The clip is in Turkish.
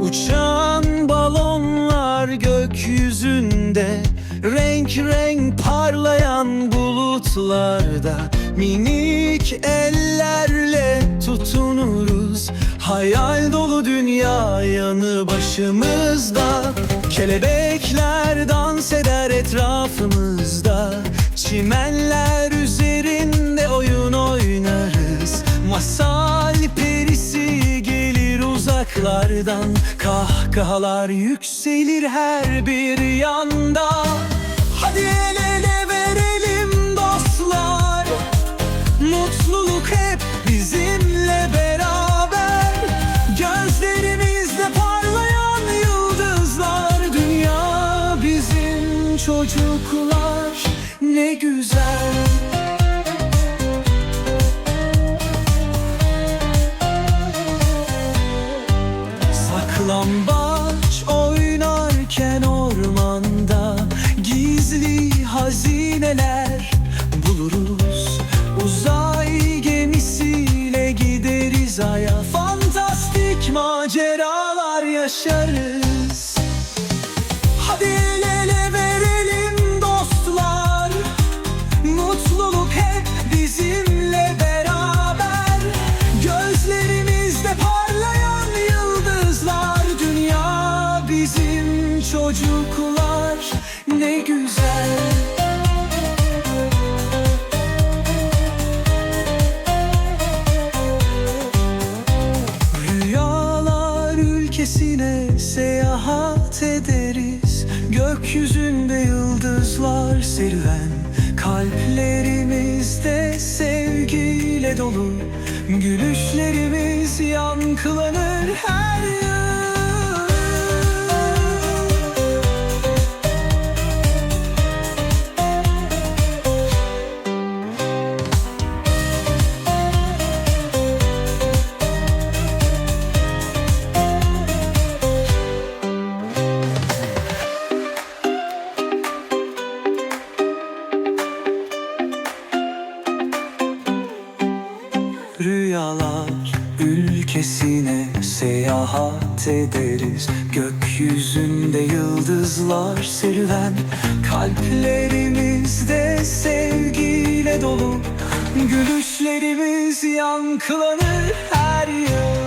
Uçan balonlar gökyüzünde Renk renk parlayan bulutlarda. Minik ellerle tutunuruz Hayal dolu dünya yanı başımızda. Kelebekler Çimenler üzerinde oyun oynarız. Masal perisi gelir uzaklardan. Kahkahalar yükselir her bir yanda. Hadi el ele verelim dostlar. Mutluluk hep bizimle beraber. Gözlerimizde parlayan yıldızlar. Dünya bizim çocuklar ne güzel. Saklambaç oynarken ormanda Gizli hazineler buluruz. Uzay gemisiyle gideriz aya. Fantastik maceralar yaşarız ne güzel. Rüyalar ülkesine seyahat ederiz. Gökyüzünde yıldızlar serüven. Kalplerimizde sevgiyle dolu. Gülüşlerimiz yankılanır her yıl Rüyalar ülkesine seyahat ederiz. Gökyüzünde yıldızlar serüven Kalplerimizde sevgiyle dolu. Gülüşlerimiz yankılanır her yıl